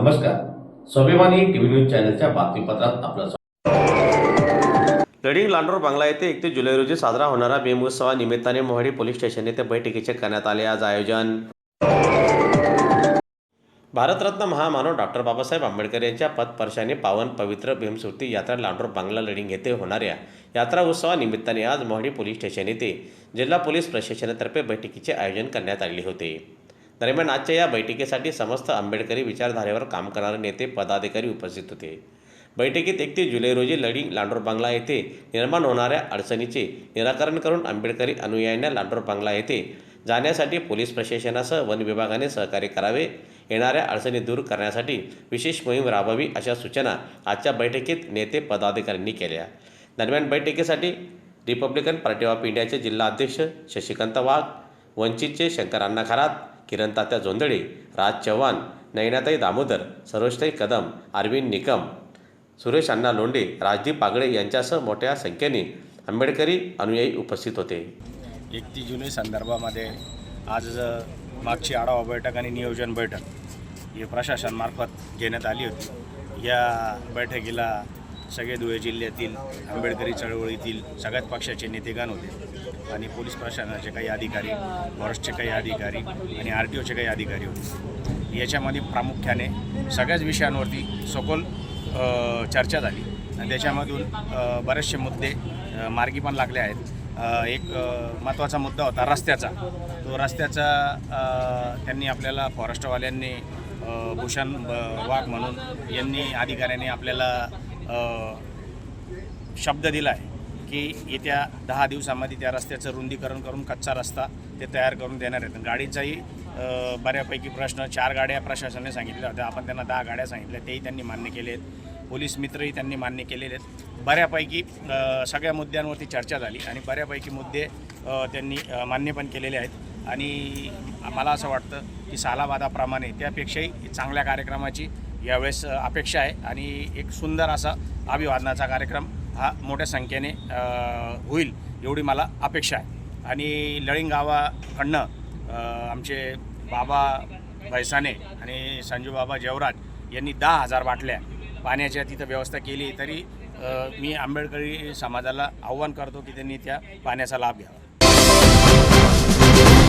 नमस्कार. स्वाभिमानी TV news चॅनलच्या बातमीपत्रात आपलं स्वागत. लडिंग लांडोर बांगला येथे एक ते जुलै रोजी साजरा होणारा भीमोत्सवानिमित्ताने मोहाडी पोलीस स्टेशन येथे बैठकीचे करण्यात आले आज आयोजन. भारतरत्न महामानव डॉक्टर बाबासाहेब आंबेडकर यांच्या पदपर्शाने पावन पवित्र भीमस्मृती यात्रा लांडोर बांगला लडिंग येथे होणाऱ्या यात्रा उत्सवानिमित्ताने आज मोहाडी पोलीस स्टेशन येथे जिल्हा पोलीस प्रशासनातर्फे बैठकीचे आयोजन करण्यात आले होते. दरम्यान आजच्या या बैठकीसाठी समस्त आंबेडकरी विचारधारेवर काम करणारे नेते पदाधिकारी उपस्थित होते. बैठकीत एकतीस जुलै रोजी लडिंग लांडोर बांगला येथे निर्माण होणाऱ्या अडचणीचे निराकरण करून आंबेडकरी अनुयायांना लांडोर बांगला येथे जाण्यासाठी पोलीस प्रशासनासह वन विभागाने सहकार्य करावे येणाऱ्या अडचणी दूर करण्यासाठी विशेष मोहीम राबवावी अशा सूचना आजच्या बैठकीत नेते पदाधिकाऱ्यांनी केल्या. दरम्यान बैठकीसाठी रिपब्लिकन पार्टी ऑफ इंडियाचे जिल्हा अध्यक्ष शशिकांत वाघ वंचितचे शंकर अण्णा खरात किरण तात्या जोंदळे राज चव्हाण नयनाताई दामोदर सरोजताई कदम अरविंद निकम सुरेश अण्णा लोंढे राजदीप पागळे यांच्यासह मोठ्या संख्येने आंबेडकरी अनुयायी उपस्थित होते. एकतीस जुलै संदर्भामध्ये आज मागची आढावा बैठक आणि नियोजन बैठक ही प्रशासनामार्फत घेण्यात आली होती. या बैठकीला सगळे धुळे जिल्ह्यातील आंबेडकरी चळवळीतील सगळ्याच पक्षाचे नेतेगण होते. आणि पोलीस प्रशासनाचे काही अधिकारी फॉरेस्टचे काही अधिकारी आणि आर टी ओचे काही अधिकारी होते. याच्यामध्ये प्रामुख्याने सगळ्याच विषयांवरती सखोल चर्चा झाली. आणि त्याच्यामधून बरेचसे मुद्दे मार्गी पण लागले आहेत. एक महत्त्वाचा मुद्दा होता रस्त्याचा. तो रस्त्याचा त्यांनी आपल्याला फॉरेस्टवाल्यांनी भूषण ब- वाघ म्हणून यांनी अधिकाऱ्यांनी आपल्याला शब्द दिला आहे की येत्या दहा दिवसामध्ये त्या रस्त्याचं रुंदीकरण करून कच्चा रस्ता ते तयार करून देणार आहेत. गाडीचाही बऱ्यापैकी प्रश्न चार गाड्या प्रशासनाने सांगितल्या होत्या. आपण त्यांना दहा गाड्या सांगितल्या तेही त्यांनी मान्य केले आहेत. पोलीस मित्रही त्यांनी मान्य केलेले आहेत. बऱ्यापैकी सगळ्या मुद्द्यांवरती चर्चा झाली आणि बऱ्यापैकी मुद्दे त्यांनी मान्य पण केलेले आहेत. आणि मला असं वाटतं की सालाबादाप्रमाणे त्यापेक्षाही चांगल्या कार्यक्रमाची यावेळेस अपेक्षा आहे आणि एक सुंदर असा अभिवादनाचा कार्यक्रम हा मोठ्या संख्येने होईल एवढी मला अपेक्षा आहे. आणि लळिंगावाकडनं आमचे बाबा भैसाने आणि संजू बाबा यांनी दहा हजार बाटल्या पाण्याच्या तिथं व्यवस्था केली तरी मी आंबेडकरी समाजाला आव्हान करतो की त्यांनी त्या पाण्याचा लाभ घ्यावा.